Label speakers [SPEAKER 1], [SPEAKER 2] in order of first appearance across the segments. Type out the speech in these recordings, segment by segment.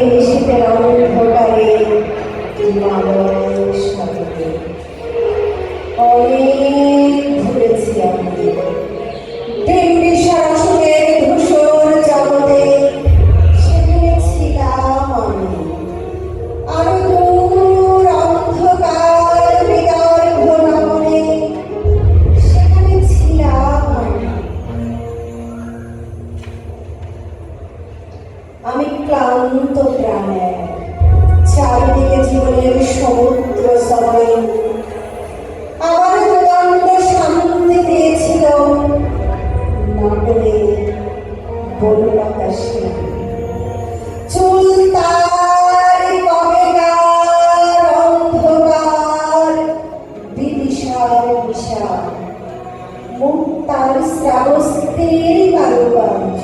[SPEAKER 1] things ক্লান্ত প্রাণে, চারিদিকে জীবনের সমুদ্র সবাই আমার প্রদণ্ড শান্তি পেয়েছিল। নাটরে বরুণ আকাশে চুল, তার অন্ধকার বিদিশার বিশাল। মুখ তার শ্রাবস্তির কারুকার্য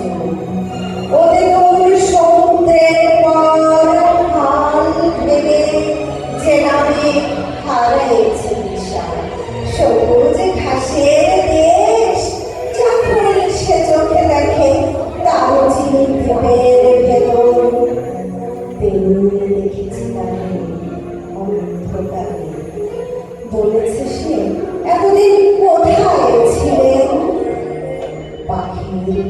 [SPEAKER 1] বলেছে সে এতদিন কোথায় ছিলেন পাখির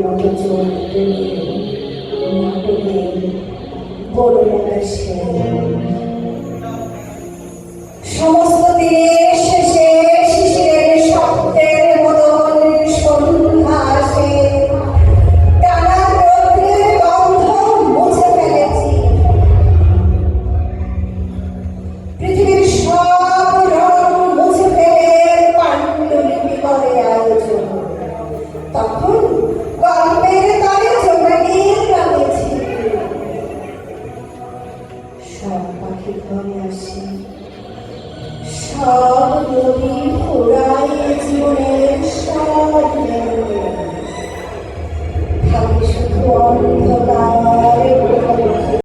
[SPEAKER 1] মতো চলতে নাটকে বলে সে। সমস্ত দিনের তখন গল্পের সব পাখি ঘরে সব নদী ঘোড়ায় জীবনের সব থাকে শুধু অন্ধকার।